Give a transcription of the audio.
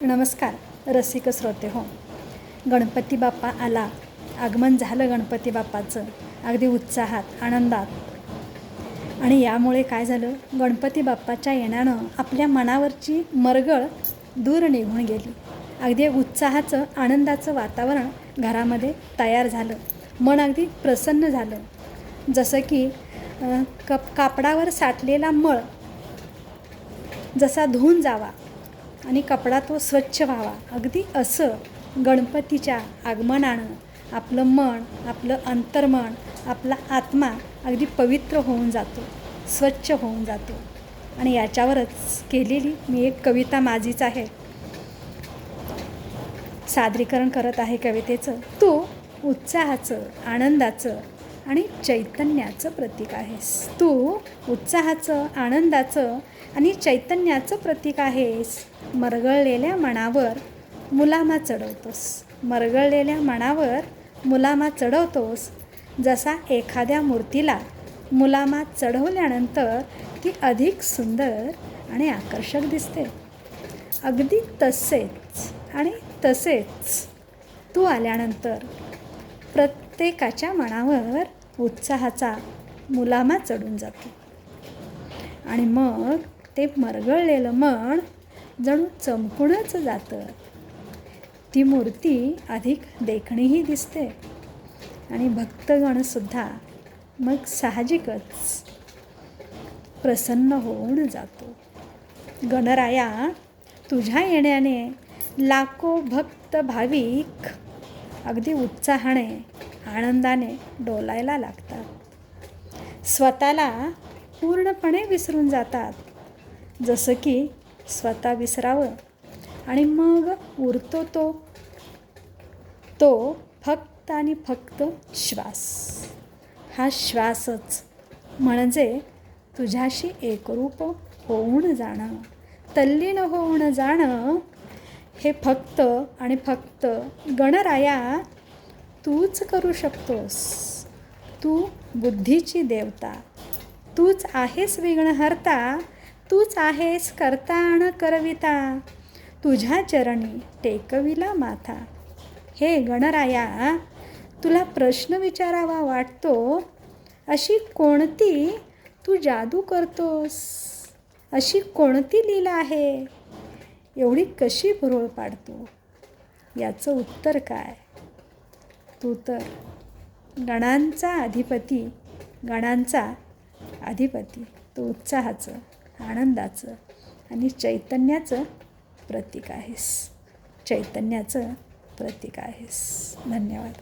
नमस्कार रसिक श्रोते हो. गणपती बाप्पा आला. आगमन झालं गणपती बाप्पाचं. अगदी उत्साहात आनंदात. आणि यामुळे काय झालं? गणपती बाप्पाच्या येण्यानं आपल्या मनावरची मरगळ दूर निघून गेली. अगदी उत्साहाचं आनंदाचं वातावरण घरामध्ये तयार झालं. मन अगदी प्रसन्न झालं. जसं की कप कापडावर साठलेला मळ जसा धुवून जावा आणि कपडा तो स्वच्छ व्हावा. अगदी असं गणपतीच्या आगमनानं आपलं मन आपलं अंतर्मन आपला आत्मा अगदी पवित्र होऊन जातो स्वच्छ होऊन जातो. आणि याच्यावरच केलेली मी एक कविता माझीच आहे. सादरीकरण करत आहे कवितेचं. तू उत्साहाचं आनंदाचं आणि चैतन्याचं प्रतीक आहेस. तू उत्साहाचं आनंदाचं आणि चैतन्याचं प्रतीक आहेस. मरगळलेल्या मनावर मुलामा चढवतोस. मरगळलेल्या मनावर मुलामा चढवतोस. जसा एखाद्या मूर्तीला मुलामा चढवल्यानंतर ती अधिक सुंदर आणि आकर्षक दिसते. अगदी तसेच आणि तसेच तू आल्यानंतर प्रत्येकाच्या मनावर उत्साहाचा मुलामा चढून जातो. आणि मग ते मरगळलेलं मन जणू चमकूनच जातं. ती मूर्ती अधिक देखणीही दिसते. आणि भक्तगणसुद्धा मग साहजिकच प्रसन्न होऊन जातो. गणराया तुझ्या येण्याने लाखो भक्त भाविक अगदी उत्साहाने आनंदाने डोलायला लागतात. स्वतःला पूर्णपणे विसरून जातात. जसं की स्वतः विसरावं आणि मग उरतो तो. तो फक्त आणि फक्त श्वास. हा श्वासच म्हणजे तुझ्याशी एकरूप होऊन जाणं. तल्लीन होऊन जाणं हे फक्त आणि फक्त गणराया तूच करू शकतोस. तू बुद्धीची देवता. तूच आहेस विघ्नहर्ता. तूच आहेस करता अण करविता. तुझ्या चरणी टेकविला माथा. हे गणराया तुला प्रश्न विचारावा वाटतो? अशी कोणती तू जादू करतोस? अशी कोणती लीला आहे? एवढी कशी भुरळ पाडतो? याचं उत्तर काय? तू तर गणांचा अधिपती गणांचा अधिपती. तो उत्साहाचं आनंदाचं आणि चैतन्याचं प्रतीक आहेस. चैतन्याचं प्रतीक आहेस. धन्यवाद.